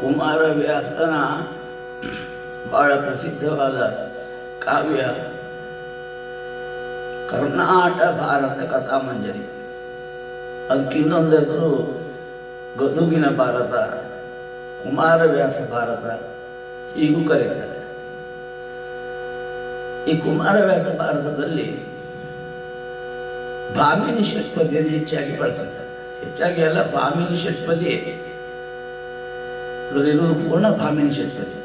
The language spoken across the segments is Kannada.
ಕುಮಾರವ್ಯಾಸನ ಬಹಳ ಪ್ರಸಿದ್ಧವಾದ ಕಾವ್ಯ ಕರ್ನಾಟ ಭಾರತ ಕಥಾಮಂಜರಿ ಅದಕ್ಕೆ ಇನ್ನೊಂದು ಹೆಸರು ಗದುಗಿನ ಭಾರತ ಕುಮಾರವ್ಯಾಸ ಭಾರತ ಹೀಗೂ ಕರೀತಾರೆ ಈ ಕುಮಾರವ್ಯಾಸ ಭಾರತದಲ್ಲಿ ಭಾಮಿನಿ ಷಟ್ಪದಿಯನ್ನು ಹೆಚ್ಚಾಗಿ ಬಳಸುತ್ತಾರೆ ಹೆಚ್ಚಾಗಿ ಎಲ್ಲ ಭಾಮಿನಿ ಷಟ್ಪದಿ ಅದರಲ್ಲಿರುವುದು ಪೂರ್ಣ ಭಾಮಿನಿ ಷಟ್ಪದಿ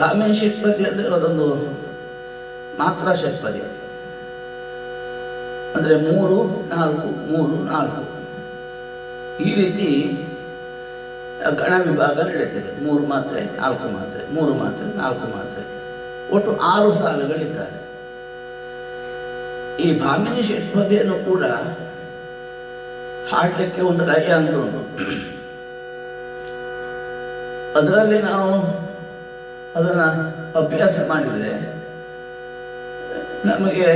ಭಾಮಿನಿ ಷಟ್ಪದಿ ಅಂದರೆ ಅದೊಂದು ಮಾತ್ರ ಷಟ್ಪದಿ ಅಂದರೆ ಮೂರು, ನಾಲ್ಕು ಮೂರು, ನಾಲ್ಕು. ಈ ರೀತಿ ಗಣ ವಿಭಾಗ ನಡೀತದೆ. ಮೂರು ಮಾತ್ರೆ, ನಾಲ್ಕು ಮಾತ್ರೆ, ಮೂರು ಮಾತ್ರೆ, ನಾಲ್ಕು ಮಾತ್ರೆ. ಒಟ್ಟು ಆರು ಸಾಲುಗಳಿದ್ದಾರೆ. ಈ ಭಾಮಿನಿ ಷಟ್ಪದಿಯನ್ನು ಕೂಡ ಹಾಡಲಿಕ್ಕೆ ಒಂದು ಲಯ ಅಂತ ಉಂಟು. ಅದರಲ್ಲಿ ನಾವು ಅದನ್ನು ಅಭ್ಯಾಸ ಮಾಡಿದರೆ ನಮಗೆ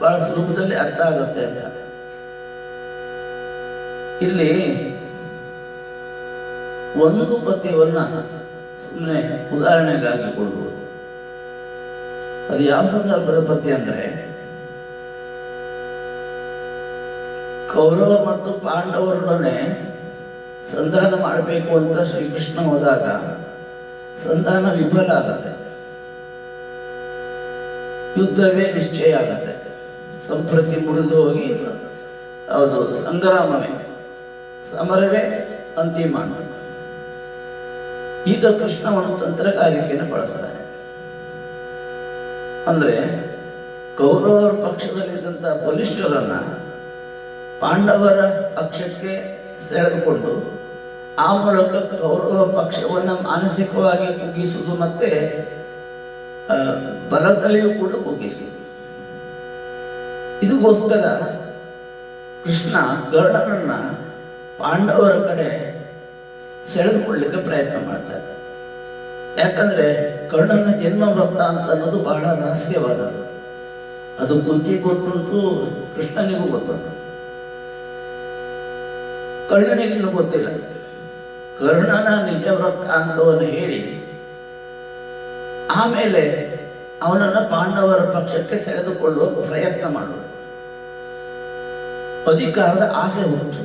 ಬಹಳ ಸುಲಭದಲ್ಲಿ ಅರ್ಥ ಆಗುತ್ತೆ ಅಂತ. ಇಲ್ಲಿ ಒಂದು ಪದ್ಯವನ್ನ ಸುಮ್ಮನೆ ಉದಾಹರಣೆಗಾಗಿ ಕೊಡ್ಬೋದು. ಅದು ಯಾವ ಸಂದರ್ಭದ ಪದ್ಯ ಅಂದ್ರೆ, ಕೌರವ ಮತ್ತು ಪಾಂಡವರೊಡನೆ ಸಂಧಾನ ಮಾಡಬೇಕು ಅಂತ ಶ್ರೀಕೃಷ್ಣ ಹೋದಾಗ ಸಂಧಾನ ವಿಫಲ ಆಗತ್ತೆ. ಯುದ್ಧವೇ ನಿಶ್ಚಯ ಆಗತ್ತೆ. ಸಂಪ್ರತಿ ಮುರಿದು ಹೋಗಿ ಹೌದು, ಸಂಗ್ರಾಮವೇ. ಸಮರವೇ ಅಂತಿಮ ಅಂತ ಈಗ ಕೃಷ್ಣ ಒಂದು ತಂತ್ರಗಾರಿಕೆಯನ್ನು ಬಳಸ್ತಾರೆ ಅಂದ್ರೆ ಕೌರವರ ಪಕ್ಷದಲ್ಲಿದ್ದಂಥ ಬಲಿಷ್ಠರನ್ನ ಪಾಂಡವರ ಪಕ್ಷಕ್ಕೆ ಸೆಳೆದುಕೊಂಡು ಆ ಮೂಲಕ ಕೌರವ ಪಕ್ಷವನ್ನು ಮಾನಸಿಕವಾಗಿ ಕುಗ್ಗಿಸುವುದು ಮತ್ತೆ ಬಲದಲ್ಲಿಯೂ ಕೂಡ ಕುಗ್ಗಿಸುವುದು. ಇದಕ್ಕೋಸ್ಕರ ಕೃಷ್ಣ ಕರ್ಣನನ್ನ ಪಾಂಡವರ ಕಡೆ ಸೆಳೆದುಕೊಳ್ಳಿಕ್ಕೆ ಪ್ರಯತ್ನ ಮಾಡ್ತಾರೆ ಯಾಕಂದ್ರೆ ಕರ್ಣನ ಜನ್ಮ ವೃತ್ತಾಂತ ಅನ್ನೋದು ಬಹಳ ರಹಸ್ಯವಾದದ್ದು. ಅದು ಕುಂತಿ ಗೊತ್ತುಂಟು, ಕೃಷ್ಣನಿಗೂ ಗೊತ್ತುಂಟು. ಕರ್ಣನಿಗಿನ್ನೂ ಗೊತ್ತಿಲ್ಲ. ಕರ್ಣನ ನಿಜ ವೃತ್ತಾಂತವನ್ನು ಹೇಳಿ, ಆಮೇಲೆ ಅವನನ್ನು ಪಾಂಡವರ ಪಕ್ಷಕ್ಕೆ ಸೆಳೆದುಕೊಳ್ಳುವ ಪ್ರಯತ್ನ ಮಾಡುವುದು ಅಧಿಕಾರದ ಆಸೆ ಹುಟ್ಟು.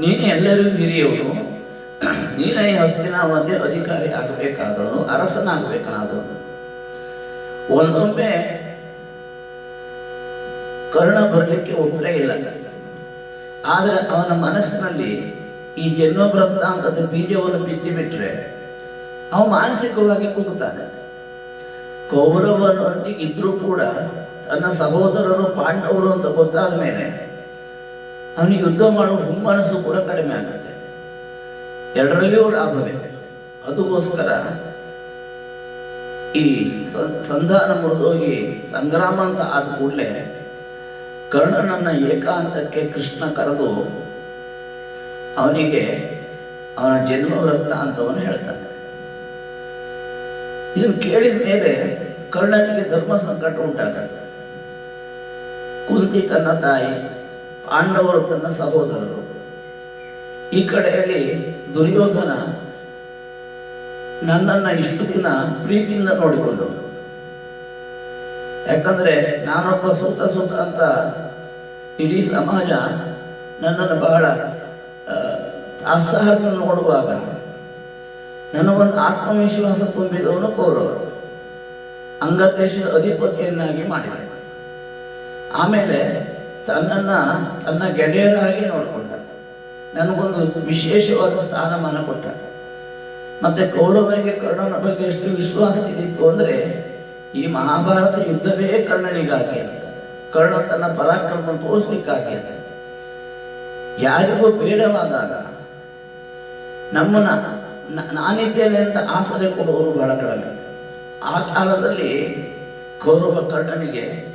ನೀನೇ ಎಲ್ಲರಿಗೂ ಹಿರಿಯವನು. ನೀನೇ ಹಸ್ತಿನಾವತಿ ಅಧಿಕಾರಿ ಆಗಬೇಕಾದವನು, ಅರಸನಾಗಬೇಕಾದವನು. ಒಂದೊಮ್ಮೆ ಕರ್ಣ ಬರಲಿಕ್ಕೆ ಒಪ್ಪಲೇ ಇಲ್ಲ. ಆದರೆ ಅವನ ಮನಸ್ಸಿನಲ್ಲಿ ಈ ಜನ್ಮ ಅಂತದ ಬೀಜವನ್ನು ಬಿತ್ತಿ ಬಿಟ್ರೆ ಅವ ಮಾನಸಿಕವಾಗಿ ಕುಗ್ತಾನೆ. ಕೌರವನೊಂದಿಗೆ ಇದ್ರೂ ಕೂಡ ತನ್ನ ಸಹೋದರರು ಪಾಂಡವರು ಅಂತ ಗೊತ್ತಾದ ಮೇಲೆ ಅವನಿಗೆ ಯುದ್ಧ ಮಾಡುವ ಹುಮ್ಮನಸ್ಸು ಕೂಡ ಕಡಿಮೆ ಆಗುತ್ತೆ. ಎರಡರಲ್ಲಿಯೂ ಲಾಭವೇ. ಅದಕ್ಕೋಸ್ಕರ ಈ ಸಂಧಾನ ಮುರಿದೋಗಿ ಸಂಗ್ರಾಮ ಅಂತ ಆದ ಕೂಡಲೇ ಕರ್ಣನನ್ನ ಏಕಾಂತಕ್ಕೆ ಕೃಷ್ಣ ಕರೆದು ಅವನಿಗೆ ಅವನ ಜನ್ಮ ಅಂತವನು ಹೇಳ್ತಾನೆ ಇದನ್ನು ಕೇಳಿದ ಮೇಲೆ ಕರ್ಣನಿಗೆ ಧರ್ಮ ಸಂಕಟ ಉಂಟಾಗತ್ತೆ. ಕುಂತಿ ತನ್ನ ತಾಯಿ, ಪಾಂಡವರು ತನ್ನ ಸಹೋದರರು. ಈ ಕಡೆಯಲ್ಲಿ ದುರ್ಯೋಧನ ನನ್ನನ್ನು ಇಷ್ಟು ದಿನ ಪ್ರೀತಿಯಿಂದ ನೋಡಿಕೊಂಡು, ಯಾಕಂದ್ರೆ ನಾನೊಬ್ಬ ಸುತ್ತ ಸುತ್ತ ಅಂತ ಇಡೀ ಸಮಾಜ ನನ್ನನ್ನು ಬಹಳ ತಾತ್ಸಾರದಿಂದ ನೋಡುವಾಗ ನನಗೊಂದು ಆತ್ಮವಿಶ್ವಾಸ ತುಂಬಿದವನು ಕೌರವ ಅಂಗದೇಶದ ಅಧಿಪತಿಯನ್ನಾಗಿ ಮಾಡಿದ ಆಮೇಲೆ ತನ್ನನ್ನ, ತನ್ನ ಗೆಳೆಯರಾಗಿ ನೋಡಿಕೊಂಡ. ನನಗೊಂದು ವಿಶೇಷವಾದ ಸ್ಥಾನಮಾನ ಕೊಟ್ಟ. ಮತ್ತೆ ಕೌರವರಿಗೆ ಕರ್ಣನ ಬಗ್ಗೆ ಎಷ್ಟು ವಿಶ್ವಾಸ ಇದ್ದಿತ್ತು ಅಂದ್ರೆ, ಈ ಮಹಾಭಾರತ ಯುದ್ಧವೇ ಕರ್ಣನಿಗಾಗಿ ಅಂತ. ಕರ್ಣ ತನ್ನ ಪರಾಕ್ರಮ ತೋರಿಸ್ಲಿಕ್ಕಾಗಿ ಅಂತ. ಯಾರಿಗೂ ಬೇಡವಾದಾಗ ನಮ್ಮನ್ನ ನಾನಿದ್ದೇನೆ ಅಂತ ಆಸರೆ ಕೊಡುವವರು ಬಹಳ ಕಡಿಮೆ. ಆ ಕಾಲದಲ್ಲಿ ಕೌರವ ಕರ್ಣನಿಗೆ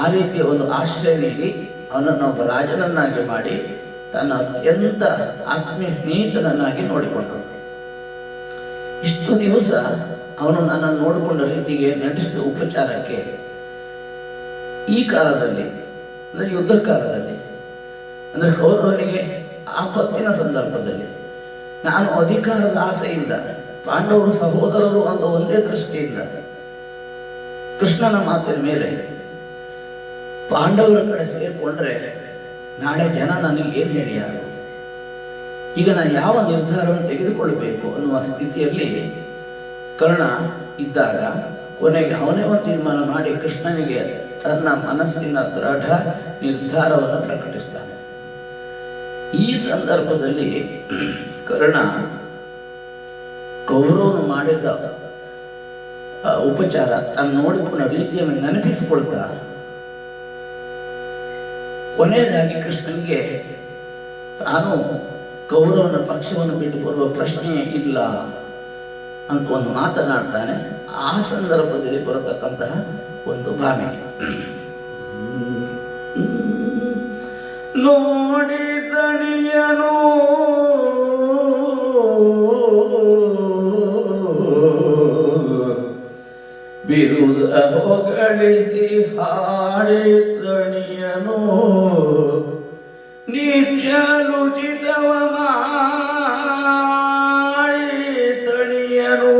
ಆ ರೀತಿಯ ಒಂದು ಆಶ್ರಯ ನೀಡಿ ಅವನನ್ನು ಒಬ್ಬ ರಾಜನನ್ನಾಗಿ ಮಾಡಿ ತನ್ನ ಅತ್ಯಂತ ಆತ್ಮೀಯ ಸ್ನೇಹಿತನನ್ನಾಗಿ ನೋಡಿಕೊಂಡನು. ಇಷ್ಟು ದಿವಸ ಅವನು ನನ್ನನ್ನು ನೋಡಿಕೊಂಡ ರೀತಿಗೆ ನಟಿಸಿದ ಉಪಚಾರಕ್ಕೆ ಈ ಕಾಲದಲ್ಲಿ, ಅಂದರೆ ಯುದ್ಧ ಕಾಲದಲ್ಲಿ ಅಂದರೆ ಕೌರವನಿಗೆ ಆಪತ್ತಿನ ಸಂದರ್ಭದಲ್ಲಿ ನಾನು ಅಧಿಕಾರದ ಆಸೆಯಿಂದ ಪಾಂಡವರು ಸಹೋದರರು ಅಂತ ಒಂದೇ ದೃಷ್ಟಿಯಿಂದ ಕೃಷ್ಣನ ಮಾತಿನ ಮೇಲೆ ಪಾಂಡವರ ಕಡೆ ಸೇರಿಕೊಂಡ್ರೆ ನಾಳೆ ಜನ ನನಗೆ ಏನು ಹೇಳಿಯಾರು ಈಗ ನಾನು ಯಾವ ನಿರ್ಧಾರವನ್ನು ತೆಗೆದುಕೊಳ್ಬೇಕು ಅನ್ನುವ ಸ್ಥಿತಿಯಲ್ಲಿ ಕರ್ಣ ಇದ್ದಾಗ ಕೊನೆಗೆ ಅವನೇ ಒಂದು ತೀರ್ಮಾನ ಮಾಡಿ ಕೃಷ್ಣನಿಗೆ ತನ್ನ ಮನಸ್ಸಿನ ದೃಢ ನಿರ್ಧಾರವನ್ನು ಪ್ರಕಟಿಸ್ತಾನೆ. ಈ ಸಂದರ್ಭದಲ್ಲಿ ಕರ್ಣ ಕೌರವನು ಮಾಡಿದ ಉಪಚಾರ ತಾನು ನೋಡಿಕೊಂಡ ರೀತಿಯನ್ನು ನೆನಪಿಸಿಕೊಳ್ತಾ, ಕೊನೆಯದಾಗಿ ಕೃಷ್ಣನಿಗೆ ತಾನು ಕೌರವನ ಪಕ್ಷವನ್ನು ಬಿಟ್ಟು ಬರುವ ಪ್ರಶ್ನೆ ಇಲ್ಲ ಅಂತ ಒಂದು ಮಾತನಾಡ್ತಾನೆ. ಆ ಸಂದರ್ಭದಲ್ಲಿ ಬರತಕ್ಕಂತಹ ಒಂದು ಭಾವನೆ. ನೋಡಿ ದಣಿಯನು ಬಿರುದ ಹೊಗಳಿಸಿ ಹಾಡೆ ದಣಿಯನು ನಿತ್ಯಲುಚಿತವ ಮಾಡಿ ತಣಿಯನು.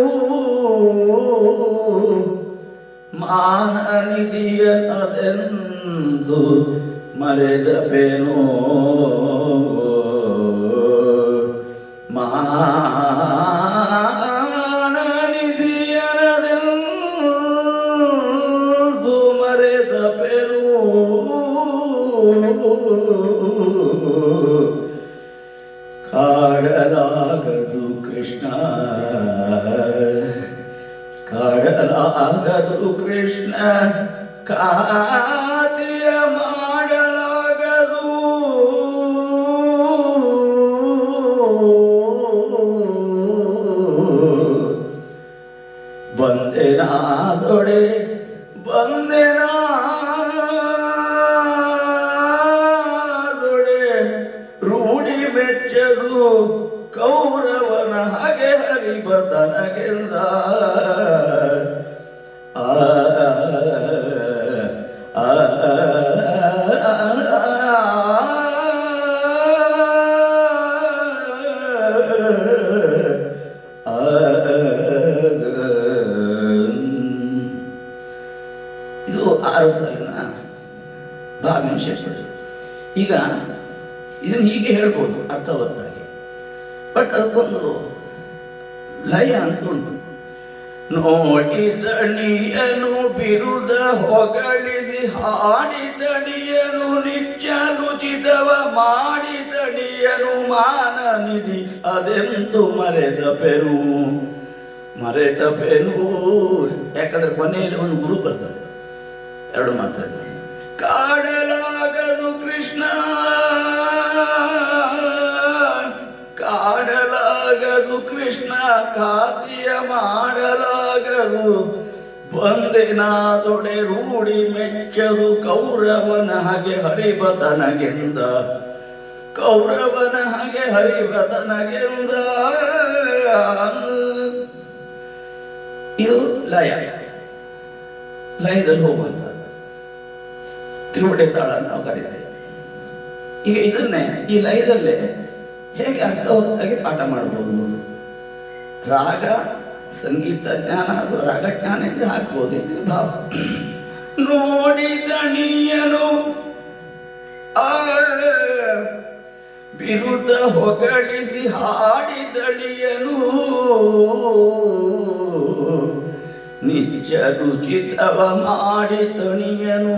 ಮಾನ ನಿಧಿಯನದೆಂದು ಮರೆದ ಪೇನೋ. ಮಾನ ನಿಧಿಯನದೆಂದು ಮರೆದ ಪೇನೋ. ಕಾಡಲಾಗದು ಕೃಷ್ಣ. ಕಾಡಲಾಗದು ಕೃಷ್ಣ. ಕಾದಿಯ ಈಗ ಇದನ್ನು ಹೀಗೆ ಹೇಳ್ಬೋದು ಅರ್ಥವತ್ತಾಗಿ. ಬಟ್ ಅದಕ್ಕೊಂದು ಲಯ ಅಂತ ಉಂಟು. ನೋಡಿದಣಿಯನು ಬಿರುದ ಹೊಗಳಿಸಿ ಹಾಡಿದಣಿಯನು ನಿತ್ಯಲುಚಿತವ ಮಾಡಿದಣಿಯನು ಮಾನ ನಿಧಿ ಅದೆಂತು ಮರೆದ ಪೆನು. ಮರೆದ ಪೆನು ಯಾಕಂದ್ರೆ ಕೊನೆಯಲ್ಲಿ ಒಂದು ಗುರು ಬರ್ತದೆ. ಎರಡು ಮಾತ್ರ ಕಾಡಲಾಗದು ಕೃಷ್ಣ. ಕಾಡಲಾಗದು ಕೃಷ್ಣ, ಖಾತಿಯ ಮಾಡಲಾಗದು. ಬಂದೆನಾದೊಡೆ ರೂಢಿ ಮೆಚ್ಚದು ಕೌರವನ ಹಾಗೆ ಹರಿಬತನಗೆಂದ ಕೌರವನ ಹಾಗೆ ಹರಿಬತನಗೆಂದ ಇದು ಲಯ. ಲಯದಲ್ಲಿ ಹೋಗುವಂಥದ್ದು. ತಿರುವಡೆ ತಾಳ ನಾವು ಕರೀತೇವೆ. ಈಗ ಇದನ್ನೇ, ಈ ಲಯದಲ್ಲೇ ಹೇಗೆ ಅರ್ಥವತ್ತಾಗಿ ಪಾಠ ಮಾಡಬಹುದು ರಾಗ, ಸಂಗೀತ ಜ್ಞಾನ ಅಥವಾ ರಾಗ ಜ್ಞಾನ ಇದ್ರೆ ಹಾಕ್ಬೋದು ಇದ್ರೆ ಭಾವ. ನೋಡಿ ದಣಿಯನು ಬಿರುದ ಹೊಗಳಿಸಿ ಹಾಡಿದಳಿಯನು. ನಿಜ ರುಚಿತವ ಮಾಡಿ ತಣಿಯನು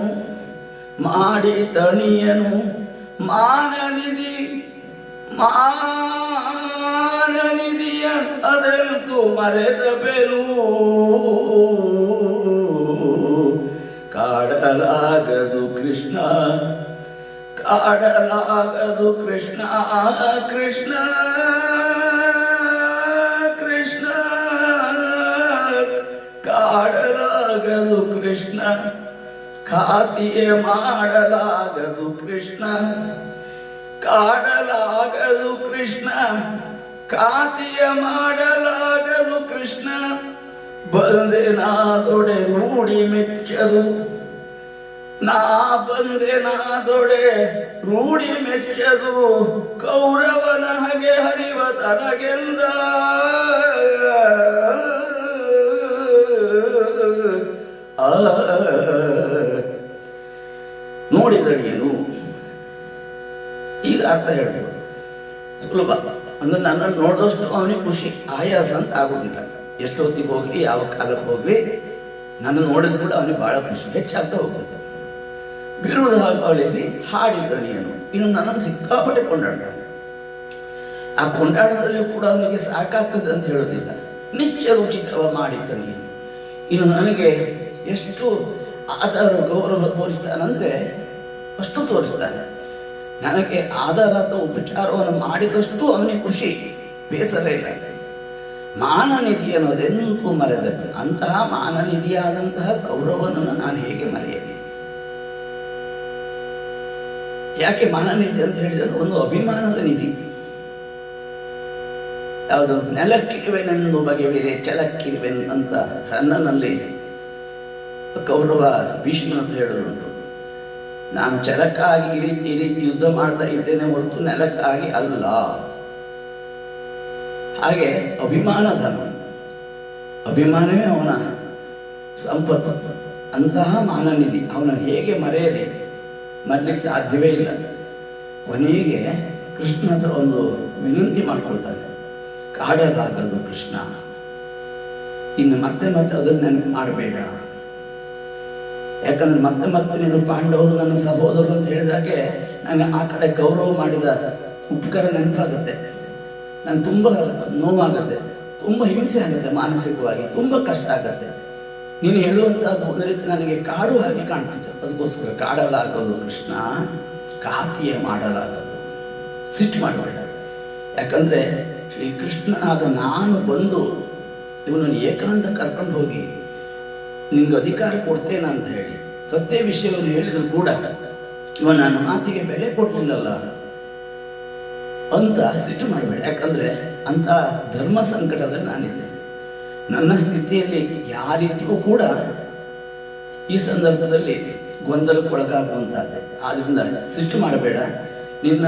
ಮಾಡಿ ತಣಿಯನು. ಮಾನನಿಧಿ, ಮಾನನಿಧಿಯ ಅದೆಂತು ಮರೆದ ಬೆನು ಕಾಡಲಾಗದು ಕೃಷ್ಣ ಕಾಡಲಾಗದು ಕೃಷ್ಣ ಕೃಷ್ಣ ಕೃಷ್ಣ, ಕಾಡಲಾಗದು ಕೃಷ್ಣ. ಖಾತಿಯೇ ಮಾಡಲಾಗದು ಕೃಷ್ಣ ಕಾಡಲಾಗದು ಕೃಷ್ಣ ಖಾತಿಯ ಮಾಡಲಾಗದು ಕೃಷ್ಣ ಬಂದೆನಾದೊಡೆ ರೂಢಿ ಮೆಚ್ಚದು ನಾ ಬಂದೆನಾದೊಡೆ ರೂಢಿ ಮೆಚ್ಚದು ಕೌರವನ ಹಗೆ ಹರಿವ ತನಗೆಂದ ಆ ನೋಡಿದಳಿಯನು ಈಗ ಅರ್ಥ ಹೇಳ್ಬೋದು ಸುಲಭ. ಅಂದ್ರೆ ನನ್ನನ್ನು ನೋಡಿದಷ್ಟು ಅವನಿಗೆ ಖುಷಿ. ಆಯಾಸ ಅಂತ ಆಗೋದಿಲ್ಲ. ಎಷ್ಟೊತ್ತಿಗೆ ಹೋಗ್ಲಿ, ಯಾವ ಕಾಲಕ್ಕೆ ಹೋಗ್ಲಿ, ನನ್ನ ನೋಡಿದ ಕೂಡ ಅವನಿಗೆ ಬಹಳ ಖುಷಿ. ಹೆಚ್ಚಾಗ್ತಾ ಹೋಗ್ತದೆ. ಬಿರುದು ಅಳಿಸಿ ಹಾಡಿದ್ದಣಿಯನು ಇನ್ನು ನನ್ನನ್ನು ಸಿಕ್ಕಾಪಟ್ಟೆ ಕೊಂಡಾಡ್ತಾನೆ. ಆ ಕೊಂಡಾಡದಲ್ಲಿ ಕೂಡ ಅವನಿಗೆ ಸಾಕಾಗ್ತದೆ ಅಂತ ಹೇಳೋದಿಲ್ಲ ನಿತ್ಯ ರುಚಿತವ ಮಾಡಿದ್ದಣಿಯನು ಇನ್ನು ನನಗೆ ಎಷ್ಟು ಆಧಾರ ಗೌರವ ತೋರಿಸ್ತಾನಂದ್ರೆ ಅಷ್ಟು ತೋರಿಸ್ತಾನೆ. ನನಗೆ ಆಧಾರ ಅಥವಾ ಉಪಚಾರವನ್ನು ಮಾಡಿದಷ್ಟು ಅವನಿಗೆ ಖುಷಿ, ಬೇಸರ ಇಲ್ಲ. ಮಾನನಿಧಿ ಅನ್ನೋದೆಂತೂ ಮರೆದದ್ದು ಅಂತಹ ಮಾನನಿಧಿಯಾದಂತಹ ಗೌರವವನ್ನು ನಾನು ಹೇಗೆ ಮರೆಯಲಿ? ಯಾಕೆ ಮಾನನಿಧಿ ಅಂತ ಹೇಳಿದರೆ ಒಂದು ಅಭಿಮಾನದ ನಿಧಿ. ಯಾವುದು? ನೆಲಕ್ಕಿರುವೆನೆಂದು ಬಗೆವಿರೆ ಚಲಕ್ಕಿರುವೆನ್ ಅಂತ ರನ್ನನಲ್ಲಿ ಗೌರವ ಭೀಷ್ಮ ಅಂತ ಹೇಳೋದುಂಟು ನಾನು ಚರಕ್ಕಾಗಿ ಈ ರೀತಿ ಈ ರೀತಿ ಯುದ್ಧ ಮಾಡ್ತಾ ಇದ್ದೇನೆ ಹೊರತು ನೆಲಕ್ಕಾಗಿ ಅಲ್ಲ. ಹಾಗೆ ಅಭಿಮಾನ ಧನ. ಅಭಿಮಾನವೇ ಅವನ ಸಂಪತ್ತು. ಅಂತಹ ಮಾನನಿಧಿ ಅವನ ಹೇಗೆ ಮರೆಯಲಿ? ಮರಲಿಕ್ಕೆ ಸಾಧ್ಯವೇ ಇಲ್ಲ. ಕೊನೆಗೆ ಕೃಷ್ಣ ಹತ್ರ ಒಂದು ವಿನಂತಿ ಮಾಡ್ಕೊಳ್ತಾನೆ. ಕಾಡಲಾಗದು ಕೃಷ್ಣ. ಇನ್ನು ಮತ್ತೆ ಮತ್ತೆ ಅದನ್ನು ನೆನಪು ಮಾಡಬೇಡ. ಯಾಕಂದ್ರೆ ಮತ್ತೆ ಮತ್ತೆ ನೀನು ಪಾಂಡವರು ನನ್ನ ಸಹೋದರರು ಅಂತ ಹೇಳಿದಾಗೆ ನನಗೆ ಆ ಕಡೆ ಗೌರವ ಮಾಡಿದ ಉಪಕಾರ ನೆನಪಾಗುತ್ತೆ. ನಾನು ತುಂಬ ನೋವಾಗುತ್ತೆ, ತುಂಬ ಹಿಂಸೆ ಆಗುತ್ತೆ ಮಾನಸಿಕವಾಗಿ, ತುಂಬ ಕಷ್ಟ ಆಗುತ್ತೆ. ನೀನು ಹೇಳುವಂಥದ್ದು ಒಂದು ರೀತಿ ನನಗೆ ಕಾಡು ಹಾಗೆ ಕಾಣ್ತಿದ್ದೆ ಅದಕ್ಕೋಸ್ಕರ ಕಾಡಲಾಗೋದು ಕೃಷ್ಣ, ಕಾತಿಯ ಮಾಡಲಾಗದು. ಸಿಟ್ಟು ಮಾಡಬೇಡ. ಯಾಕಂದ್ರೆ ಶ್ರೀಕೃಷ್ಣನಾದ ನಾನು ಬಂದು ಇವನನ್ನು ಏಕಾಂತ ಕರ್ಕೊಂಡು ಹೋಗಿ ನಿನ್ಗೆ ಅಧಿಕಾರ ಕೊಡ್ತೇನೆ ಅಂತ ಹೇಳಿ. ಸತ್ಯ ವಿಷಯವನ್ನು ಹೇಳಿದ್ರು ಕೂಡ ಇವ ನನ್ನ ಮಾತಿಗೆ ಬೆಲೆ ಕೊಡಲಿಲ್ಲಲ್ಲ. ಅಂತ ಸಿಟ್ಟು ಮಾಡಬೇಡ. ಯಾಕಂದ್ರೆ ಅಂತ ಧರ್ಮ ಸಂಕಟದಲ್ಲಿ ನಾನಿದ್ದೇನೆ ನನ್ನ ಸ್ಥಿತಿಯಲ್ಲಿ ಯಾರಿದ್ದೂ ಕೂಡ ಈ ಸಂದರ್ಭದಲ್ಲಿ ಗೊಂದಲಕ್ಕೊಳಗಾಗುವಂತಹದ್ದೇ ಆದ್ರಿಂದ ಸಿಟ್ಟು ಮಾಡಬೇಡ. ನಿನ್ನ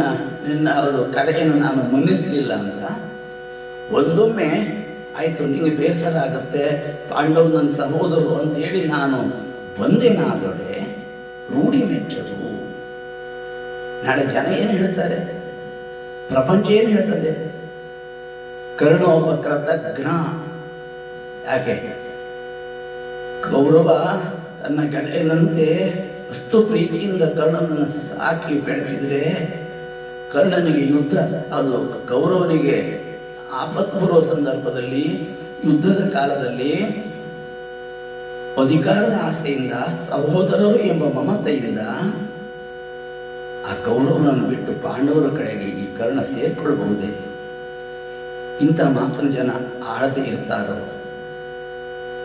ನಿನ್ನ ಅದು ಕಲೆಯನ್ನು ನಾನು ಮನ್ನಿಸಲಿಲ್ಲ ಅಂತ. ಒಂದೊಮ್ಮೆ ಆಯಿತು ನಿಮಗೆ ಬೇಸರ ಆಗುತ್ತೆ, ಪಾಂಡವ್ ನನ್ನ ಸಹೋದರು ಅಂತ ಹೇಳಿ ನಾನು ಬಂದೇನಾದೊಡೆ ರೂಢಿ ಮೆಚ್ಚದು. ನಾಳೆ ಜನ ಏನು ಹೇಳ್ತಾರೆ? ಪ್ರಪಂಚ ಏನು ಹೇಳ್ತದೆ? ಕರ್ಣೋಪಕ್ರತಜ್ಞ ಯಾಕೆ? ಗೌರವ ತನ್ನ ಗೆಳೆಯನಂತೆ ಅಷ್ಟು ಪ್ರೀತಿಯಿಂದ ಕರ್ಣನನ್ನು ಸಾಕಿ ಬೆಳೆಸಿದ್ರೆ ಕರ್ಣನಿಗೆ ಯುದ್ಧ, ಅದು ಗೌರವನಿಗೆ ಆಪತ್ತು ಬರುವ ಸಂದರ್ಭದಲ್ಲಿ, ಯುದ್ಧದ ಕಾಲದಲ್ಲಿ ಅಧಿಕಾರದ ಆಸೆಯಿಂದ ಸಹೋದರರು ಎಂಬ ಮಮತೆಯಿಂದ ಆ ಗೌರವನನ್ನು ಬಿಟ್ಟು ಪಾಂಡವರ ಕಡೆಗೆ ಈ ಕರ್ಣ ಸೇರ್ಕೊಳ್ಬಹುದೇ ಇಂಥ ಮಾತನ್ನು ಜನ ಆಳದೆ ಇರ್ತಾರೋ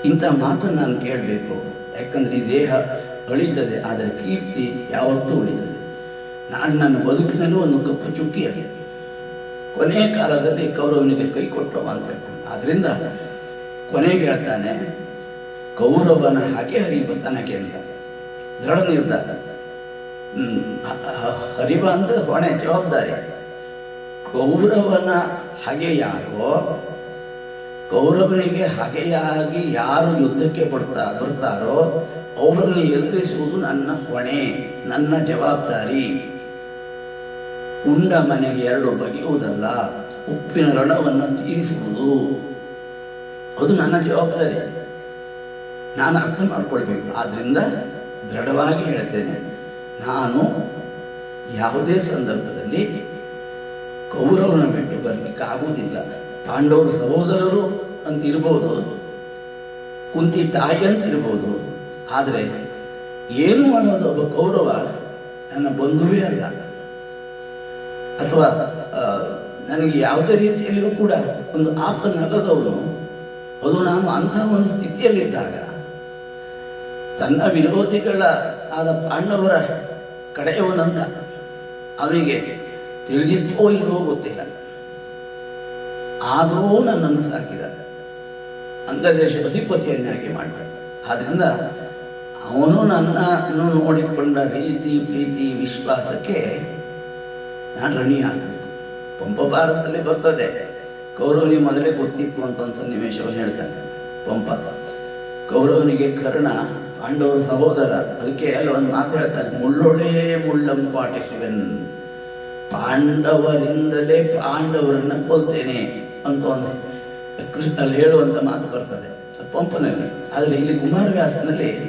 ಇಂಥ ಮಾತನ್ನು ನಾನು ಕೇಳಬೇಕು. ಯಾಕಂದ್ರೆ ಈ ದೇಹ ಅಳಿತದೆ, ಆದರೆ ಕೀರ್ತಿ ಯಾವತ್ತೂ ಉಳಿತದೆ. ನಾನು ನನ್ನ ಬದುಕಿನಲ್ಲೂ ಒಂದು ಕಪ್ಪು ಚುಕ್ಕಿ ಅದು ಕೊನೆಯ ಕಾಲದಲ್ಲಿ ಕೌರವನಿಗೆ ಕೈ ಕೊಟ್ಟವ ಅಂತ ಹೇಳ್ಕೊಂಡು. ಆದ್ರಿಂದ ಕೊನೆಗೆ ಹೇಳ್ತಾನೆ ಕೌರವನ ಹಾಗೆ ಹರಿ ಬರ್ತಾನೆ ಅಂತ. ದೃಢ ನಿರ್ಧಾರ. ಹ್ಮ್, ಹ- ಹ- ಹರಿಬ ಅಂದ್ರೆ ಹೊಣೆ ಜವಾಬ್ದಾರಿ. ಕೌರವನ ಹಾಗೆ ಯಾರೋ ಕೌರವನಿಗೆ ಹಾಗೆಯಾಗಿ ಯಾರು ಯುದ್ಧಕ್ಕೆ ಬರ್ತಾ ಬರ್ತಾರೋ ಅವರನ್ನು ಎದುರಿಸುವುದು ನನ್ನ ಹೊಣೆ ನನ್ನ ಜವಾಬ್ದಾರಿ. ಉಂಡ ಮನೆಗೆ ಎರಡು ಬಗೆಯುವುದಲ್ಲ ಉಪ್ಪಿನ ರಣವನ್ನು ತೀರಿಸುವುದು. ಅದು ನನ್ನ ಜವಾಬ್ದಾರಿ. ನಾನು ಅರ್ಥ ಮಾಡ್ಕೊಳ್ಬೇಕು. ಆದ್ದರಿಂದ ದೃಢವಾಗಿ ಹೇಳ್ತೇನೆ, ನಾನು ಯಾವುದೇ ಸಂದರ್ಭದಲ್ಲಿ ಕೌರವನ ಬಿಟ್ಟು ಬರಲಿಕ್ಕೆ ಆಗುವುದಿಲ್ಲ ಪಾಂಡವರು ಸಹೋದರರು ಅಂತ ಇರ್ಬೋದು ಕುಂತಿ ತಾಯಿ ಅಂತ ಇರ್ಬೋದು ಆದರೆ ಏನು ಅನ್ನೋದು ಒಬ್ಬ ಕೌರವ ನನ್ನ ಬಂಧುವೇ ಅಲ್ಲ. ಅಥವಾ ನನಗೆ ಯಾವುದೇ ರೀತಿಯಲ್ಲಿಯೂ ಕೂಡ ಒಂದು ಆಪ್ತನಲ್ಲದವನು ಅದು ನಾನು ಅಂತಹ ಒಂದು ಸ್ಥಿತಿಯಲ್ಲಿದ್ದಾಗ, ತನ್ನ ವಿರೋಧಿಗಳ ಆದ ಪಾಂಡವರ ಕಡೆಯವನಂತ ಅವನಿಗೆ ತಿಳಿದಿತ್ತೋ ಇಲ್ಲವೋ ಗೊತ್ತಿಲ್ಲ. ಆದರೂ ನನ್ನನ್ನು ಸಾಕಿದ. ಅಂಗದೇಶ ಅಧಿಪತಿಯನ್ನಾಗಿ ಮಾಡಿದ. ಆದ್ದರಿಂದ ಅವನು ನನ್ನನ್ನು ನೋಡಿಕೊಂಡ ರೀತಿ, ಪ್ರೀತಿ, ವಿಶ್ವಾಸಕ್ಕೆ ನಾನು ಋಣಿಯಾಗಬೇಕು ಪಂಪ ಭಾರತದಲ್ಲಿ ಬರ್ತದೆ. ಕೌರವನಿ ಮೊದಲೇ ಗೊತ್ತಿತ್ತು ಅಂತ ಒಂದು ಸನ್ನಿವೇಶವನ್ನು ಹೇಳ್ತಾನೆ. ಪಂಪ. ಕೌರವನಿಗೆ ಕರ್ಣ, ಪಾಂಡವರ ಸಹೋದರ, ಅದಕ್ಕೆ ಅಲ್ಲ ಒಂದು ಮಾತು ಹೇಳ್ತಾನೆ ಮುಳ್ಳೊಳೇ ಮುಳ್ಳಂ ಪಾಟಿಸುವೆನ್. ಪಾಂಡವರಿಂದಲೇ ಪಾಂಡವರನ್ನ ಕೊಲ್ತೇನೆ ಅಂತ ಒಂದು ಕೃಷ್ಣಲ್ಲಿ ಹೇಳುವಂಥ ಮಾತು ಬರ್ತದೆ. ಪಂಪನಲ್ಲಿ. ಆದರೆ ಇಲ್ಲಿ ಕುಮಾರವ್ಯಾಸನಲ್ಲಿ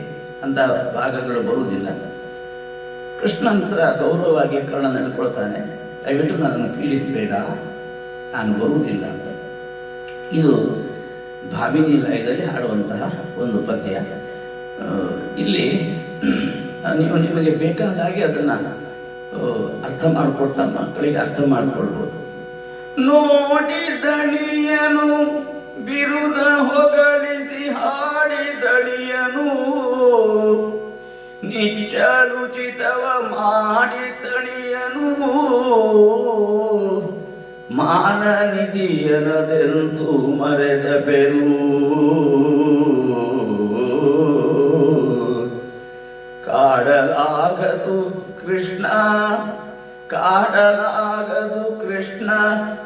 ಅಂಥ ಭಾಗಗಳು ಬರುವುದಿಲ್ಲ. ಕೃಷ್ಣಂತರ ಗೌರವವಾಗಿ ಕರ್ಣ ನಡ್ಕೊಳ್ತಾನೆ. ದಯವಿಟ್ಟು ನನ್ನನ್ನು ಪೀಡಿಸಬೇಡ. ನಾನು ಬರುವುದಿಲ್ಲ ಅಂತ. ಇದು ಭಾಮಿನಿ ಲಯದಲ್ಲಿ ಹಾಡುವಂತಹ ಒಂದು ಪದ್ಯ. ಇಲ್ಲಿ ನೀವು ನಿಮಗೆ ಬೇಕಾದ ಹಾಗೆ ಅದನ್ನು ಅರ್ಥ ಮಾಡಿಕೊಟ್ಟ ಮಕ್ಕಳಿಗೆ ಅರ್ಥ ಮಾಡಿಸ್ಕೊಳ್ಬೋದು. ನೋಡಿದಣಿಯನು, ಬಿರುದ ಹೊಗಳಿಸಿ ಹಾಡಿದಣಿಯನು ನಿಚ್ಚಲುಚಿತವ ಮಾಡಿ ತಣಿಯನು ಮಾನ ನಿಧಿಯನದೆಂತು ಮರೆದ ಬೆನು ಕಾಡಲಾಗದು ಕೃಷ್ಣ ಕಾಡಲಾಗದು ಕೃಷ್ಣ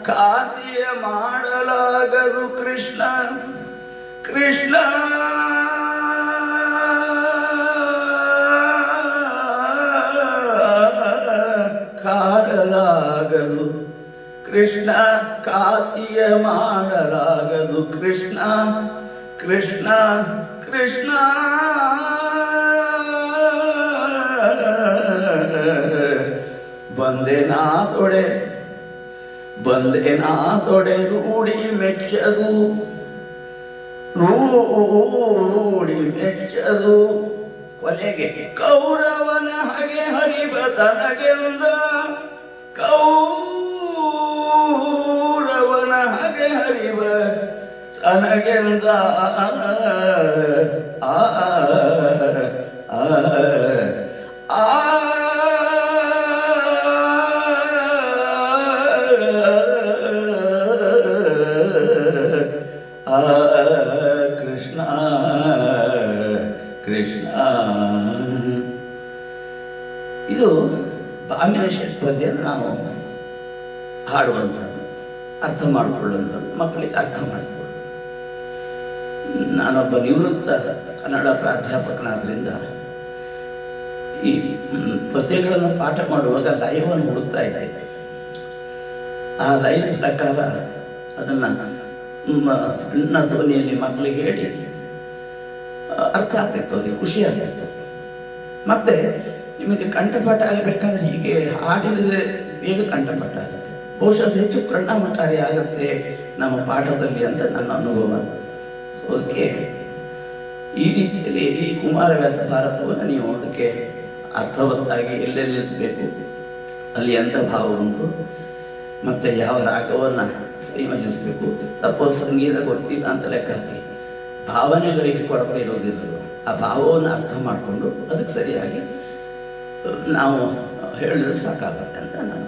ಖಾತಿಯ ಮಾಡಲಾಗದು ಕೃಷ್ಣ ಕೃಷ್ಣ! ಕೃಷ್ಣ ಕಾತಿಯ ಮಾಡಲಾಗದು ಕೃಷ್ಣ ಕೃಷ್ಣ ಕೃಷ್ಣ. ಬಂದೆನಾ ತೊಡೆ ಬಂದೆನಾ ತೊಡೆ ರೂಢಿ ಮೆಚ್ಚದು. ರೂಢಿ ಮೆಚ್ಚದು. ಕೊನೆಗೆ ಕೌರವನ ಹಾಗೆ ಹರಿಬ ತನಗೆಂದ. ಕೌರವನ ಆ ಆ ಆ ಕೃಷ್ಣ ಕೃಷ್ಣ ಇದು ಬಾಮಿನ ಷಟ್ಪದಿಯನ್ನು ನಾವು ಹಾಡುವಂಥದ್ದು ಅರ್ಥ ಮಾಡಿಕೊಳ್ಳೋದು, ಮಕ್ಕಳಿಗೆ ಅರ್ಥ ಮಾಡಿಸ್ಬೋದು ನಾನೊಬ್ಬ ನಿವೃತ್ತ ಕನ್ನಡ ಪ್ರಾಧ್ಯಾಪಕನಾದ್ರಿಂದ ಈ ಪದ್ಯಗಳನ್ನು ಪಾಠ ಮಾಡುವಾಗ ಲಯವನ್ನು ಹುಡುಕ್ತಾ ಇದ್ದೆ. ಆ ಲಯ ಪ್ರಕಾರ ಅದನ್ನು ಸಣ್ಣ ಧ್ವನಿಯಲ್ಲಿ ಮಕ್ಕಳಿಗೆ ಹೇಳಿ, ಅರ್ಥ ಆಗ್ತಿತ್ತು, ಅವರಿಗೆ ಖುಷಿ ಆಗ್ತಿತ್ತು. ಮತ್ತೆ ನಿಮಗೆ ಕಂಠಪಾಠ ಆಗಬೇಕಾದ್ರೆ ಹೀಗೆ ಹಾಡಿದರೆ ಬೇಗ ಕಂಠಪಾಠ ಆಗುತ್ತೆ. ಬಹುಶಃ ಅದು ಹೆಚ್ಚು ಪರಿಣಾಮಕಾರಿ ಆಗುತ್ತೆ ನಮ್ಮ ಪಾಠದಲ್ಲಿ ಅಂತ ನನ್ನ ಅನುಭವ. ಸೊ ಅದಕ್ಕೆ ಈ ರೀತಿಯಲ್ಲಿ ಈ ಕುಮಾರವ್ಯಾಸ ಭಾರತವನ್ನು ನೀವು ಅದಕ್ಕೆ ಅರ್ಥವತ್ತಾಗಿ ಎಲ್ಲೆ ನಿಲ್ಲಿಸಬೇಕು ಅಲ್ಲಿ ಎಂಥ ಭಾವ ಉಂಟು? ಮತ್ತು ಯಾವ ರಾಗವನ್ನು ಸಂಯೋಜಿಸಬೇಕು? ಸಪೋಸ್ ಸಂಗೀತ ಗೊತ್ತಿಲ್ಲ ಅಂತ ಲೆಕ್ಕ ಹಾಕಿ. ಭಾವನೆಗಳಿಗೆ ಕೊರತೆ ಇರೋದಿಲ್ಲ ಆ ಭಾವವನ್ನು ಅರ್ಥ ಮಾಡಿಕೊಂಡು ಅದಕ್ಕೆ ಸರಿಯಾಗಿ ನಾವು ಹೇಳಿದ್ರೆ ಸಾಕಾಗುತ್ತೆ ಅಂತ ನನ್ನ